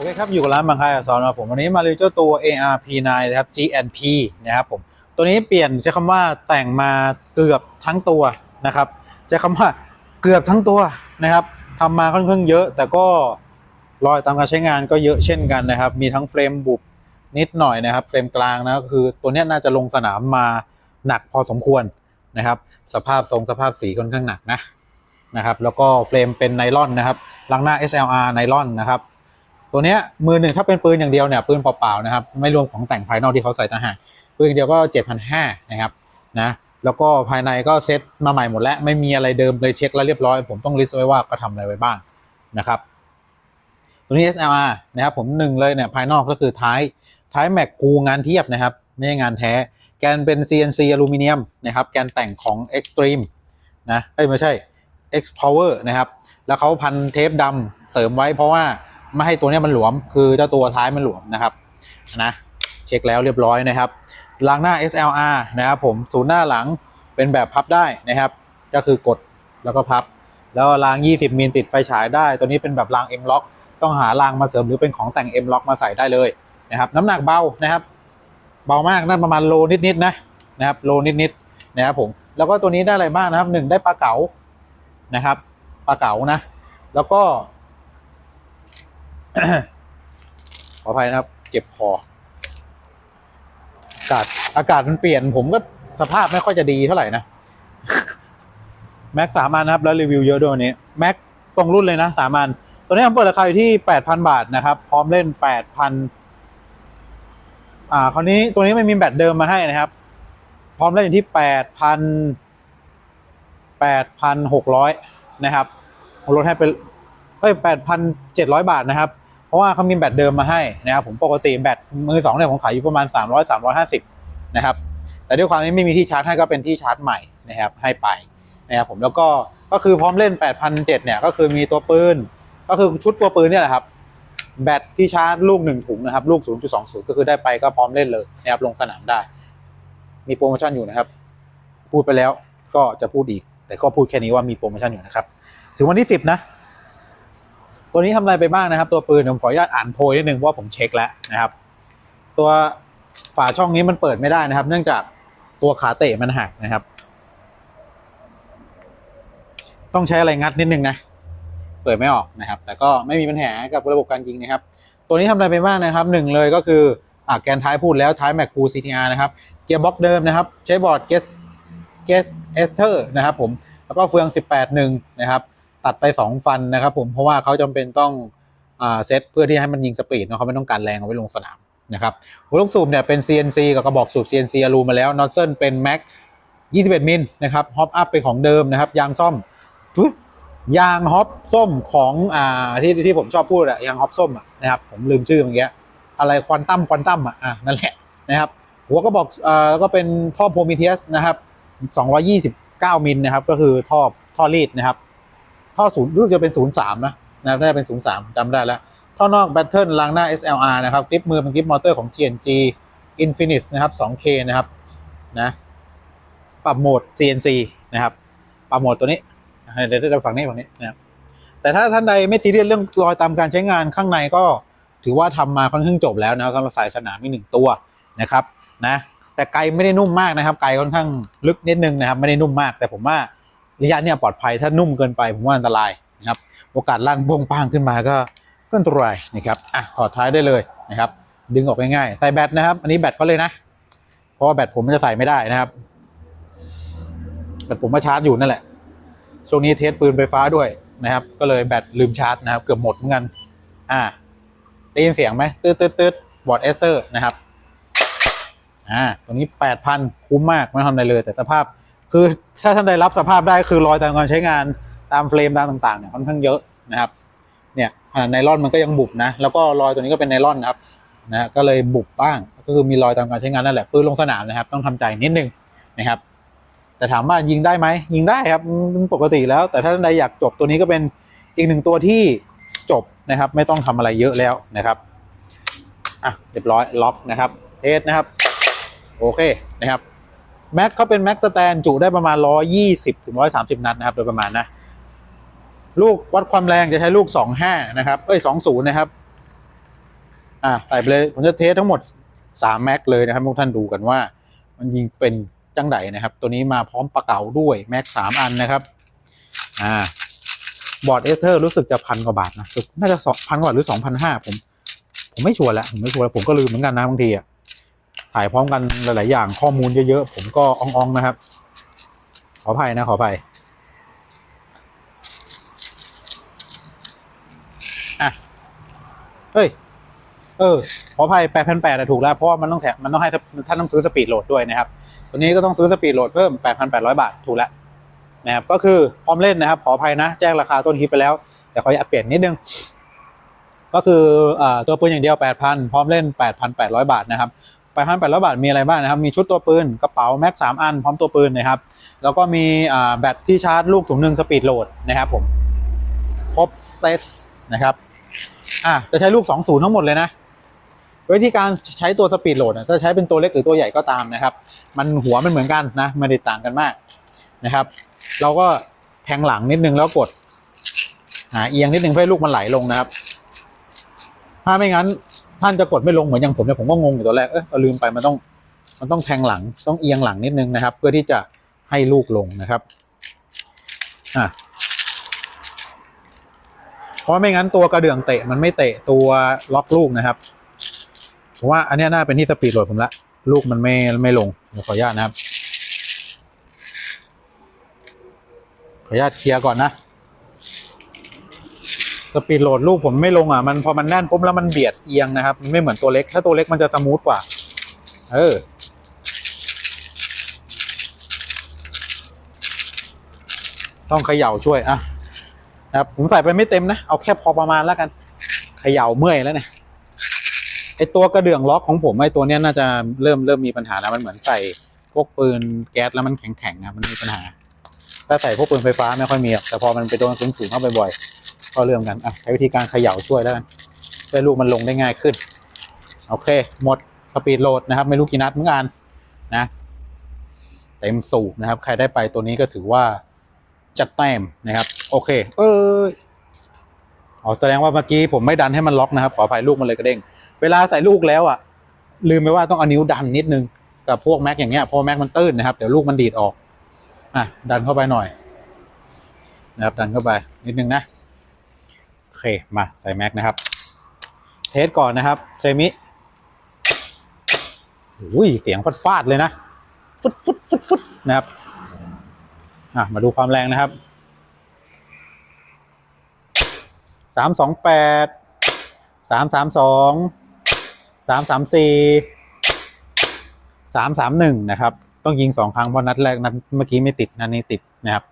โอเคครับ อยู่กับร้านบางคายอักษรมาผมวันนี้มารีวิวเจ้าตัว ARP9 นะครับ GNP นะครับผมตัวนี้เปลี่ยนใช้คำว่าแต่งมาเกือบทั้งตัวนะครับใช้คำว่าเกือบทั้งตัวนะครับทำมาค่อนข้างเยอะ แต่ก็รอยตามการใช้งานก็เยอะเช่นกันนะครับ มีทั้งเฟรมบุบนิดหน่อยนะครับเฟรมกลางนะก็คือตัวนี้น่าจะลงสนามมาหนักพอสมควรนะครับ สภาพทรงสภาพสีค่อนข้างหนักนะนะครับ แล้วก็เฟรมเป็นไนลอนนะครับลังหน้า SLR ไนลอนนะครับ ตัวเนี้ยมือหนึ่งถ้าเป็นปืนอย่างเดียวเนี่ยปืนเปล่าๆนะครับ ไม่รวมของแต่งภายนอกที่เขาใส่ต่างหากปืนอย่างเดียวก็7,500นห้านะครับนะแล้วก็ภายในก็เซ็ตมาใหม่หมดแล้ว ไม่มีอะไรเดิมเลยเช็คแล้วเรียบร้อย ผมต้องลิสต์ไว้ว่าก็ทำอะไรไว้บ้างนะครับตัวนี้ SLR นะครับผมหนึ่งเลยเนี่ยภายนอกก็คือท้ายท้ายแม็กกูงานเทียบนะครับไม่ใช่งานแท้ แกนเป็น CNC อลูมิเนียมนะครับแกนแต่งของ Extreme นะเอ้ยไม่ใช่ X Power นะครับแล้วเขาพันเทปดำเสริมไว้เพราะว่า ไม่ให้ตัวนี้มันหลวม คือเจ้าตัวท้ายมันหลวมนะครับนะเช็คแล้วเรียบร้อยนะครับรางหน้า SLR นะครับผมศูนย์หน้าหลังเป็นแบบพับได้นะครับ ก็คือกดแล้วก็พับ แล้วราง 20 มิลติดไฟฉายได้ ตัวนี้เป็นแบบราง M Lock ต้องหารางมาเสริมหรือเป็นของแต่ง M Lock มาใส่ได้เลยนะครับ น้ำหนักเบานะครับ เบามากน่าประมาณโลนิดๆนะนะครับโลนิดๆนะครับผมแล้วก็ตัวนี้ได้อะไรบ้างนะครับหนึ่งได้ปลาเก๋านะครับปลาเก๋านะ แล้วก็ ขออภัยนะครับ เจ็บคอ อากาศอากาศมันเปลี่ยน ผมก็สภาพไม่ค่อยจะดีเท่าไหร่นะ แม็กสามันนะครับ แล้วรีวิวเยอะด้วยวันนี้ แม็กตรงรุ่นเลยนะสามันตัวนี้ผมเปิดราคาอยู่ที่แปดพันบาทนะครับ พร้อมเล่นแปดพันอ่า คราวนี้ตัวนี้ไม่มีแบตเดิมมาให้นะครับ พร้อมเล่นอยู่ที่แปดพันแปดพันหกร้อยนะครับผมลดให้เป็นเอ้ยแปดพันเจ็ดร้อยบาทนะครับ เพราะว่าเขามีแบตเดิมมาให้นะครับผมปกติแบตมือสองเนี่ยผมขายอยู่ประมาณ 300 350 นะครับ แต่ด้วยความที่ไม่มีที่ชาร์จให้ก็เป็นที่ชาร์จใหม่นะครับให้ไปนะครับผมแล้วก็ก็คือพร้อมเล่น 8,007เนี่ยก็คือมีตัวปืน ก็คือชุดตัวปืนเนี่ยแหละครับแบตที่ชาร์จลูกหนึ่งถุงนะครับลูก 0.20 ก็คือได้ไปก็พร้อมเล่นเลยนะครับลงสนามได้ มีโปรโมชั่นอยู่นะครับ พูดไปแล้วก็จะพูดอีก แต่ก็พูดแค่นี้ว่ามีโปรโมชั่นอยู่นะครับ ถึงวันที่ 10 นะ ตัวนี้ทำอะไรไปบ้างนะครับ ตัวปืนผมขออนุญาตอ่านโพยนิดนึงเพราะว่าผมเช็คแล้วนะครับ ตัวฝาช่องนี้มันเปิดไม่ได้นะครับ เนื่องจากตัวขาเตะมันหักนะครับ ต้องใช้อะไรงัดนิดนึงนะเปิดไม่ออกนะครับ แต่ก็ไม่มีปัญหากับระบบการยิงนะครับ ตัวนี้ทำอะไรไปบ้างนะครับหนึ่งเลยก็คืออ่าแกนท้ายพูดแล้วท้ายแม็กคู CTR นะครับเกียร์บ็อกเดิมนะครับ ใช้บอร์ดเกสเกสเอสเตอร์นะครับผมแล้วก็เฟือง 18หนึ่งนะครับ ตัดไป 2 ฟันนะครับผมเพราะว่าเขาจำเป็นต้องเซตเพื่อที่ให้มันยิงสปีดเนาะเขาไม่ต้องการแรงเอาไว้ลงสนามนะครับหัวลูกสูบเนี่ยเป็น CNC กับกระบอกสูบ CNC อลูมาแล้วนอตเซิลเป็น Mac 21 มิลนะครับฮอปอัพเป็นของเดิมนะครับยางซ่อมยางฮอปส้มของอ่าที่ที่ผมชอบพูดอะยางฮอปส้มอะนะครับผมลืมชื่อเมื่อกี้อะไรควอนตัมควอนตัมอะอะนั่นแหละนะครับ หัวก็บอกอ่าก็เป็นท่อโพรมิเทียสนะครับ 229 มิลนะครับก็คือท่อท่อรีดนะครับ ท่อศูนย์รู้สึกจะเป็น03นะนะครับน่าจะเป็น03จำได้แล้ว ท่อนอกแบตเทิลรางหน้า SLR นะครับกริปมือเป็นกริปมอเตอร์ของ TNG Infinix นะครับ 2K นะครับนะปรับโหมด CNC นะครับปรับโหมดตัวนี้เดี๋ยวเราฝั่งนี้ฝั่งนี้นะครับแต่ถ้าท่านใดไม่ซีเรียสเรื่องรอยตามการใช้งานข้างในก็ถือว่าทำมาค่อนข้างจบแล้วนะครับสำหรับสายสนามมีหนึ่งตัวนะครับนะแต่ไกลไม่ได้นุ่มมากนะครับ ไกลค่อนข้างลึกนิดนึงนะครับ ไม่ได้นุ่มมาก แต่ผมว่า ระยะเนี่ยปลอดภัยถ้านุ่มเกินไปผมว่าอันตรายนะครับโอกาสลั่นโป้งป้างขึ้นมาก็ก็อันตรายนะครับอะถอดท้ายได้เลยนะครับดึงออกง่ายๆใส่แบตนะครับ อันนี้แบตก็เลยนะ เพราะว่าแบตผมมันจะใส่ไม่ได้นะครับแบตผมมาชาร์จอยู่นั่นแหละช่วงนี้เทสปืนไฟฟ้าด้วยนะครับ ก็เลยแบตลืมชาร์จนะครับ เกือบหมดเหมือนกัน อ่าได้ยินเสียงไหมตืดตืดตืดบอร์ดเอสเตอร์นะครับ อ่าตัวนี้แปดพันคุ้มมากไม่ทำอะไรเลย แต่สภาพ คือถ้าท่านใดรับสภาพได้คือรอยตามการใช้งานตามเฟรมตามต่างๆเนี่ยค่อนข้างเยอะนะครับเนี่ยขนาดไนลอนมันก็ยังบุบนะแล้วก็รอยตัวนี้ก็เป็นไนลอนนะครับนะก็เลยบุบบ้างก็คือมีรอยตามการใช้งานนั่นแหละปืนลงสนามนะครับ ต้องทำใจนิดนึงนะครับ แต่ถามว่ายิงได้ไหมยิงได้ครับมันปกติแล้ว แต่ถ้าท่านใดอยากจบตัวนี้ก็เป็นอีกหนึ่งตัวที่จบนะครับ ไม่ต้องทำอะไรเยอะแล้วนะครับอะเรียบร้อยล็อกนะครับเทสนะครับ โอเคนะครับ แม็กเขาเป็นแม็กสแตนจุได้ประมาณ 120ถึง130 นัดนะครับ โดยประมาณนะ ลูกวัดความแรงจะใช้ลูก 25 นะครับ เอ้ย 20 นะครับ อะใส่ไปเลย ผมจะเทสทั้งหมดสามแม็กเลยนะครับทุกท่านดูกันว่า มันยิงเป็นจังไดนะครับ ตัวนี้มาพร้อมปะเก๋าด้วยแม็กสามอันนะครับ อ่าบอร์ดเอสเธอร์รู้สึกจะพันกว่าบาทนะ น่าจะสองพันกว่าหรือสองพันห้าผม ผมไม่ชัวร์แล้ว ผมไม่ชัวร์แล้ว ผมก็ลืมเหมือนกันนะบางทีอะ ถ่ายพร้อมกันหลาย ๆ อย่างข้อมูลเยอะ ๆ ผมก็อ่อง ๆ นะครับ ขออภัยนะ ขออภัยอะเฮ้ย เออ ขออภัยแปดพันแปดถูกแล้ว เพราะว่ามันต้องแถมมันต้องให้ท่านต้องซื้อสปีดโหลดด้วยนะครับ ตัวนี้ก็ต้องซื้อสปีดโหลดเพิ่มแปดพันแปดร้อยบาทถูกแล้วนะครับ ก็คือพร้อมเล่นนะครับ ขออภัยนะ แจ้งราคาต้นคลิปไปแล้ว แต่ขออยากเปลี่ยนนิดนึง ก็คืออตัวปืนอย่างเดียว 8,000 พร้อมเล่น 8,800 บาทนะครับ 8,800บาทมีอะไรบ้างนะครับ มีชุดตัวปืน กระเป๋าแม็ก3อัน พร้อมตัวปืนนะครับ แล้วก็มีแบตที่ชาร์จลูกถุงหนึ่งสปีดโหลดนะครับผม ครบเซตนะครับ อะจะใช้ลูก 20 ทั้งหมดเลยนะ วิธีการใช้ตัวสปีดโหลดจะใช้เป็นตัวเล็กหรือตัวใหญ่ก็ตามนะครับ มันหัวมันเหมือนกันนะไม่ได้ต่างกันมากนะครับ เราก็แทงหลังนิดนึงแล้วกดหาเอียงนิดนึงเพื่อลูกมันไหลลงนะครับ ถ้าไม่งั้น ท่านจะกดไม่ลงเหมือนอย่างผมเนี่ยผมก็งงอยู่ตัวแรกเออลืมไปมันต้องมันต้องแทงหลังต้องเอียงหลังนิดนึงนะครับ เพื่อที่จะให้ลูกลงนะครับอะเพราะไม่งั้นตัวกระเดื่องเตะมันไม่เตะตัวล็อกลูกนะครับผมว่าอันนี้น่าเป็นที่สปีดโหลดผมละลูกมันไม่ไม่ลงขออนุญาตนะครับ ขออนุญาตเคลียร์ก่อนนะ สปีดโหลดลูกผมไม่ลงอะมันพอมันแน่นปุ๊บแล้วมันเบียดเอียงนะครับมันไม่เหมือนตัวเล็ก ถ้าตัวเล็กมันจะสมูทกว่า เออ ต้องเขย่าช่วยอะนะครับผมใส่ไปไม่เต็มนะ เอาแค่พอประมาณแล้วกันเขย่าเมื่อยแล้วเนี่ยไอตัวกระเดื่องล็อกของผมไอตัวเนี้ยน่าจะเริ่มเริ่มมีปัญหาแล้วมันเหมือนใส่พวกปืนแก๊สแล้วมันแข็งๆนะมันมีปัญหา ถ้าใส่พวกปืนไฟฟ้าไม่ค่อยมีแต่พอมันไปโดนสูงๆเข้าไปบ่อย ก็เริ่มกันอะใช้วิธีการเขย่าช่วยแล้วกันเพื่อลูกมันลงได้ง่ายขึ้น โอเค หมดสปีดโหลดนะครับ ไม่รู้กี่นัดเหมือนกันนะเต็มสูบนะครับ ใครได้ไปตัวนี้ก็ถือว่าจัดแต้มนะครับ โอเค เอออ๋อแสดงว่าเมื่อกี้ผมไม่ดันให้มันล็อกนะครับ ขออภัยลูกมันเลยกระเด้งเวลาใส่ลูกแล้วอะ ลืมไปว่าต้องเอานิ้วดันนิดนึงกับพวกแม็กอย่างเงี้ยเพราะแม็กมันตื้นนะครับเดี๋ยวลูกมันดีดออกอะดันเข้าไปหน่อยนะครับดันเข้าไปนิดนึงนะ เคมาใส่แม็กนะครับ เทสก่อนนะครับเซมิอุ้ยเสียงฟาดๆเลยนะฟุดฟุดฟุดฟุดนะครับอะมาดูความแรงนะครับสามสองแปดสามสามสองสามสามสี่สามสามหนึ่งนะครับ ต้องยิงสองครั้งเพราะนัดแรกนัดเมื่อกี้ไม่ติดนัดนี้ติดนะครับ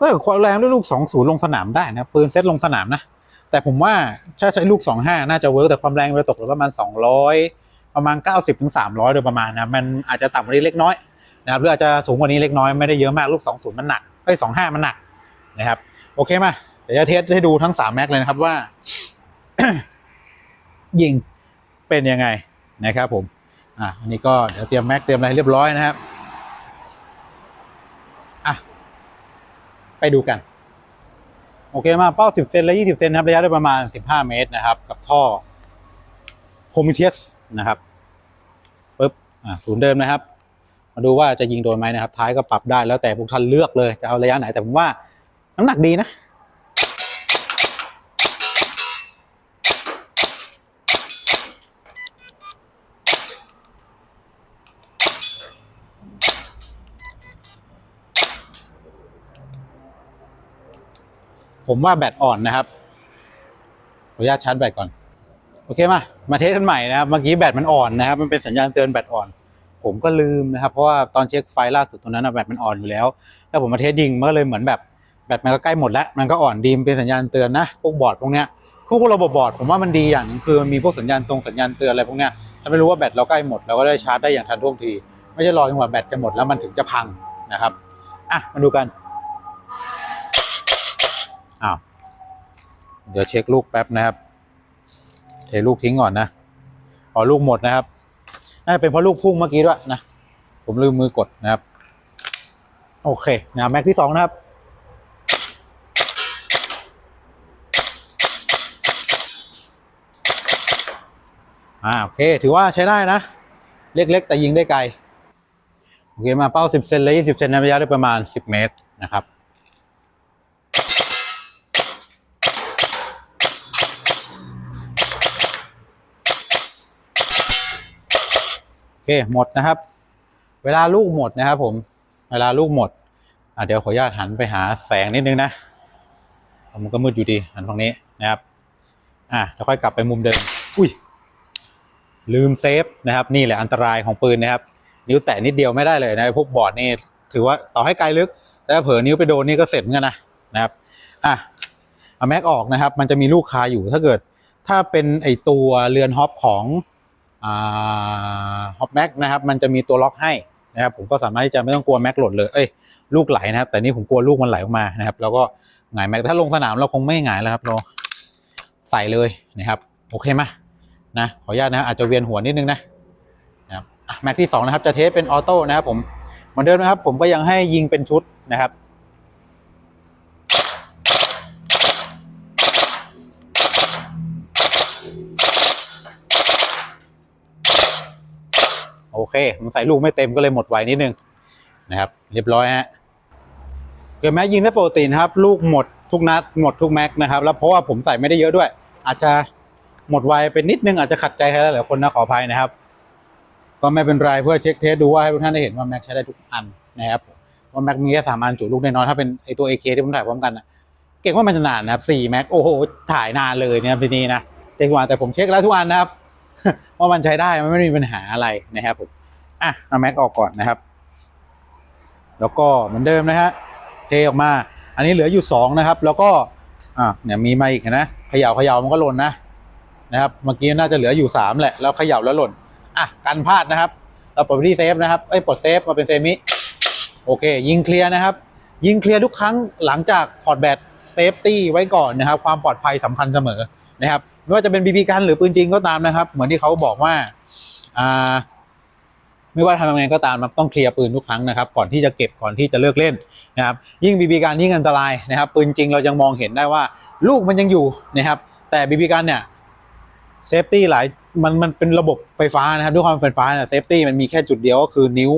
ก็ความแรงด้วยลูกสองศูนย์ลงสนามได้นะปืนเซตลงสนามนะ แต่ผมว่าถ้าใช้ลูกสองห้าน่าจะเวิร์กแต่ความแรงมันตกหลือประมาณสองร้อยประมาณเก้าสิบถึงสามร้อยโดยประมาณนะ มันอาจจะต่ำกว่านี้เล็กน้อยนะครับหรืออาจจะสูงกว่านี้เล็กน้อยไม่ได้เยอะมากลูกสองศูนย์มันหนักไอ้สองห้ามันหนักนะครับ โอเคมาเดี๋ยวจะเทสให้ดูทั้งสามแม็กเลยนะครับว่า ยิงเป็นยังไงนะครับผมอะอันนี้ก็เดี๋ยวเตรียมแม็กเตรียมอะไรเรียบร้อยนะครับ อะ ไปดูกัน โอเคมาเป้า 10 เซนและ 20 เซนนะครับระยะได้ประมาณ 15 เมตรนะครับ กับท่อโฮมิเทียสนะครับปึ๊บอ่าศูนย์เดิมนะครับ มาดูว่าจะยิงโดนไหมนะครับ ท้ายก็ปรับได้แล้วแต่พวกท่านเลือกเลยจะเอาระยะไหนแต่ผมว่าน้ำหนักดีนะ ผมว่าแบตอ่อนนะครับ ขออนุญาตชาร์จแบตก่อน โอเคมา มาเทสกันใหม่นะครับ เมื่อกี้แบตมันอ่อนนะครับ มันเป็นสัญญาณเตือนแบตอ่อน ผมก็ลืมนะครับ เพราะว่าตอนเช็คไฟล่าสุดตรงนั้นนะแบตมันอ่อนอยู่แล้ว แล้วผมมาเทสยิงมันก็เลยเหมือนแบบแบตมันก็ใกล้หมดแล้ว มันก็อ่อนดีมเป็นสัญญาณเตือนนะ พวกบอร์ดพวกเนี้ยพวกระบบบอร์ดผมว่ามันดีอย่างหนึงคือมันมีพวกสัญญาณตรงสัญญาณเตือนอะไรพวกเนี้ยถ้าไม่รู้ว่าแบตเราใกล้หมดเราก็ได้ชาร์จได้อย่างทันท่วงที ไม่ใช่รอจนกว่าแบตจะหมดแล้วมันถึงจะพังนะครับ อะ มาดูกัน อ้าวเดี๋ยวเช็คลูกแป๊บนะครับ เทลูกทิ้งก่อนนะอ๋อลูกหมดนะครับน่าจะเป็นเพราะลูกพุ่งเมื่อกี้ด้วยนะ ผมลืมมือกดนะครับ โอเคนะแม็กที่สองนะครับอ่าโอเค ถือว่าใช้ได้นะ เล็ก ๆ แต่ยิงได้ไกล โอเค มาเป้า 10 เซนเลย20 เซนในระยะได้ประมาณ 10 เมตรนะครับ หมดนะครับ เวลาลูกหมดนะครับ ผม เวลาลูกหมดเดี๋ยวขออนุญาตหันไปหาแสงนิดนึงนะมันก็มืดอยู่ดีหันฝั่งนี้นะครับ อะแล้วค่อยกลับไปมุมเดิม อุ้ย ลืมเซฟนะครับ นี่แหละอันตรายของปืนนะครับ นิ้วแตะนิดเดียวไม่ได้เลยนะพวกบอร์ดนี่ถือว่าต่อให้ไกลลึก แต่ถ้าเผลอนิ้วไปโดนนี่ก็เสร็จเหมือนกันนะนะครับอะเอาแม็กออกนะครับ มันจะมีลูกคาอยู่ถ้าเกิด ถ้าเป็นไอตัวเรือนฮอปของ ฮอปแม็กนะครับมันจะมีตัวล็อกให้นะครับผมก็สามารถที่จะไม่ต้องกลัวแม็กหล่นเลยเอ้ยลูกไหลนะครับ แต่นี่ผมกลัวลูกมันไหลออกมานะครับ แล้วก็หงายแม็กถ้าลงสนามเราคงไม่หงายแล้วครับเราใส่เลยนะครับ โอเคไหมนะขออนุญาตนะอาจจะเวียนหัวนิดนึงนะนะครับอะแม็กที่สองนะครับจะเทสเป็นออโต้นะครับผมเหมือนเดิมนะครับผมก็ยังให้ยิงเป็นชุดนะครับ เคผมใส่ลูกไม่เต็มก็เลยหมดไวนิดนึงนะครับ เรียบร้อยฮะเกิดแม็กยิงได้ปกตินะครับ ลูกหมดทุกนัดหมดทุกแม็กนะครับ แล้วเพราะว่าผมใส่ไม่ได้เยอะด้วย อาจจะหมดไวเป็นนิดนึงอาจจะขัดใจใครหลายๆคนนะขออภัยนะครับ ก็ไม่เป็นไรเพื่อเช็คเทสดูว่าให้ทุกท่านได้เห็นว่าแม็กใช้ได้ทุกอันนะครับว่าแม็กมีแค่สามอันจุลูกแน่นอนถ้าเป็นไอตัว AK ที่ผมถ่ายพร้อมกันนะเก่งว่ามันจะนานนะครับสี่แม็กโอ้โหถ่ายนานเลยเนะครับทีนี้นะเจ๋งกว่าแต่ผมเช็คแล้วทุกอันนะครับว่ามันใช้ได้มันไม่มีปัญหาอะไรนะครับผม อะเอาแม็กออกก่อนนะครับ แล้วก็เหมือนเดิมนะฮะเทออกมา อันนี้เหลืออยู่สองนะครับ แล้วก็อะเนี่ยมีมาอีกนะเขย่าเขย่ามันก็หล่นนะนะครับเมื่อกี้น่าจะเหลืออยู่สามแหละแล้วเขย่าแล้วหล่นอะกันพลาดนะครับ เราปลดไปที่เซฟนะครับเอ้ยปลดเซฟมาเป็นเซมิโอเค ยิงเคลียร์นะครับ ยิงเคลียร์ทุกครั้งหลังจากถอดแบตเซฟตี้ไว้ก่อนนะครับ ความปลอดภัยสำคัญเสมอนะครับไม่ว่าจะเป็นบีบีกันหรือปืนจริงก็ตามนะครับ เหมือนที่เขาบอกว่าอ่า ไม่ว่าทำยังไงก็ตามครับต้องเคลียร์ปืนทุกครั้งนะครับ ก่อนที่จะเก็บก่อนที่จะเลิกเล่นนะครับ ยิ่งบีบีการยิ่งอันตรายนะครับ ปืนจริงเรายังมองเห็นได้ว่าลูกมันยังอยู่นะครับ แต่บีบีการเนี่ยเซฟตี้หลายมันมันเป็นระบบไฟฟ้านะครับด้วยความเป็นไฟฟ้าเนี่ยเซฟตี้มันมีแค่จุดเดียวก็คือนิ้ว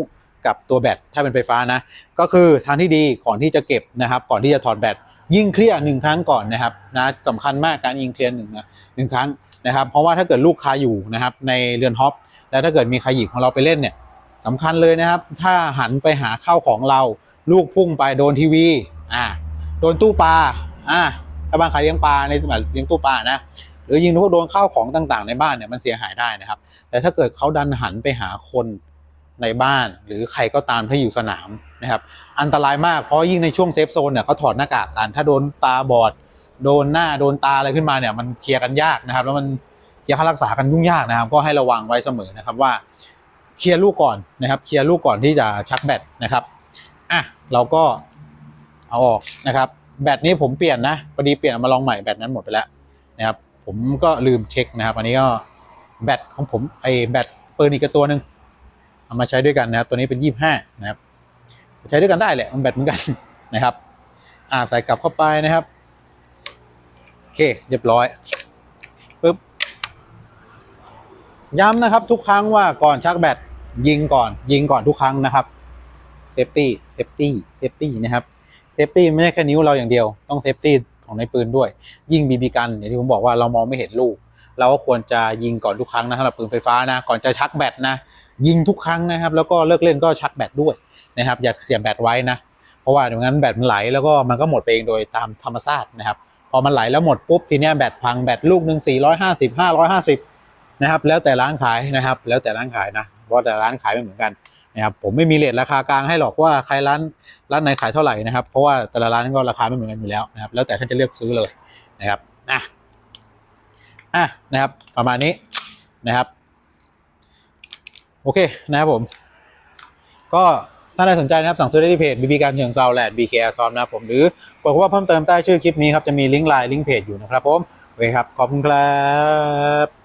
กับตัวแบตถ้าเป็นไฟฟ้านะ ก็คือทางที่ดีก่อนที่จะเก็บนะครับ ก่อนที่จะถอดแบตยิงเคลียร์หนึ่งครั้งก่อนนะครับนะสำคัญมากการยิงเคลียร์หนึ่งนะหนึ่งครั้งนะครับ เพราะว่าถ้าเกิดลูกคาอยู่นะครับในเรือนฮอป แล้วถ้าเกิดมีใครหยิบของเราไปเล่นเนี่ยสำคัญเลยนะครับ ถ้าหันไปหาข้าวของเรา ลูกพุ่งไปโดนทีวีอ่าโดนตู้ปลาอ่าถ้าบ้านใครเลี้ยงปลาในสมัยเลี้ยงตู้ปลานะหรือยิงพวกโดนข้าวของต่างๆ ในบ้านเนี่ยมันเสียหายได้นะครับ แต่ถ้าเกิดเขาดันหันไปหาคนในบ้านหรือใครก็ตามที่อยู่สนามนะครับ อันตรายมากเพราะยิ่งในช่วงเซฟโซนเนี่ยเขาถอดหน้ากากกัน ถ้าโดนตาบอด โดนหน้าโดนตาอะไรขึ้นมาเนี่ยมันเคลียร์กันยากนะครับ แล้วมัน ยร์ค่ารักษากันยุ่งยากนะครับ ก็ให้ระวังไว้เสมอนะครับว่าเคลียร์ลูกก่อนนะครับ เคลียร์ลูกก่อนที่จะชักแบตนะครับอะเราก็เอาออกนะครับ แบตนี้ผมเปลี่ยนนะพอดีเปลี่ยนมาลองใหม่แบตนั้นหมดไปแล้วนะครับ ผมก็ลืมเช็คนะครับ อันนี้ก็แบตของผมไอแบตปืนอีกตัวหนึ่งเอามาใช้ด้วยกันนะครับ ตัวนี้เป็นยี่ห้านะครับ ใช้ด้วยกันได้แหละมันแบตเหมือนกันนะครับ อ่าใส่กลับเข้าไปนะครับโอเคเรียบร้อยปึ๊บ ย้ำนะครับทุกครั้งว่าก่อนชักแบตยิงก่อน ยิงก่อนทุกครั้งนะครับเซฟตี้เซฟตี้เซฟตี้นะครับเซฟตี้ไม่ใช่แค่นิ้วเราอย่างเดียวต้องเซฟตี้ของในปืนด้วย ยิ่งบีบีกันอย่างที่ผมบอกว่าเรามองไม่เห็นลูก เราก็ควรจะยิงก่อนทุกครั้งนะสำหรับปืนไฟฟ้านะ ก่อนจะชักแบตนะ ยิงทุกครั้งนะครับ แล้วก็เลิกเล่นก็ชักแบตด้วยนะครับ อย่าเสียบแบตไว้นะ เพราะว่าไม่งั้นแบตมันไหลแล้วก็มันก็หมดไปเองโดยตามธรรมชาตินะครับ พอมันไหลแล้วหมดปุ๊บทีเนี้ยแบตพังแบตลูกหนึ่ง450 550 นะครับ แล้วแต่ร้านขายนะครับ แล้วแต่ร้านขายนะเพราะแต่ร้านขายไม่เหมือนกันนะครับผมไม่มีเลทราคากลางให้หรอกว่าใครร้านร้านไหนขายเท่าไหร่นะครับ เพราะว่าแต่ละร้านก็ราคาไม่เหมือนกันอยู่แล้วนะครับ แล้วแต่ท่านจะเลือกซื้อเลยนะครับอะอะนะครับ ประมาณนี้นะครับ โอเคนะครับผม ก็ถ้าใครสนใจนะครับสั่งซื้อได้ที่เพจบีบีการเชิงเซาแลนด์บีเคซอมนะครับผมหรือกดคว่าเพิ่มเติมใต้ชื่อคลิปนี้ครับจะมีลิงก์ไลน์ลิงก์เพจอยู่นะครับผมโอเคครับขอบคุณครับ